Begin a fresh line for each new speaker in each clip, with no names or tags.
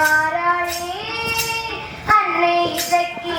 வாராளே அன்னை இசக்கி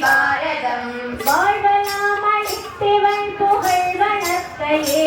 பாரதம்
வாழ்வலாம் அளித்தவன் புகழ்
வனத்தையே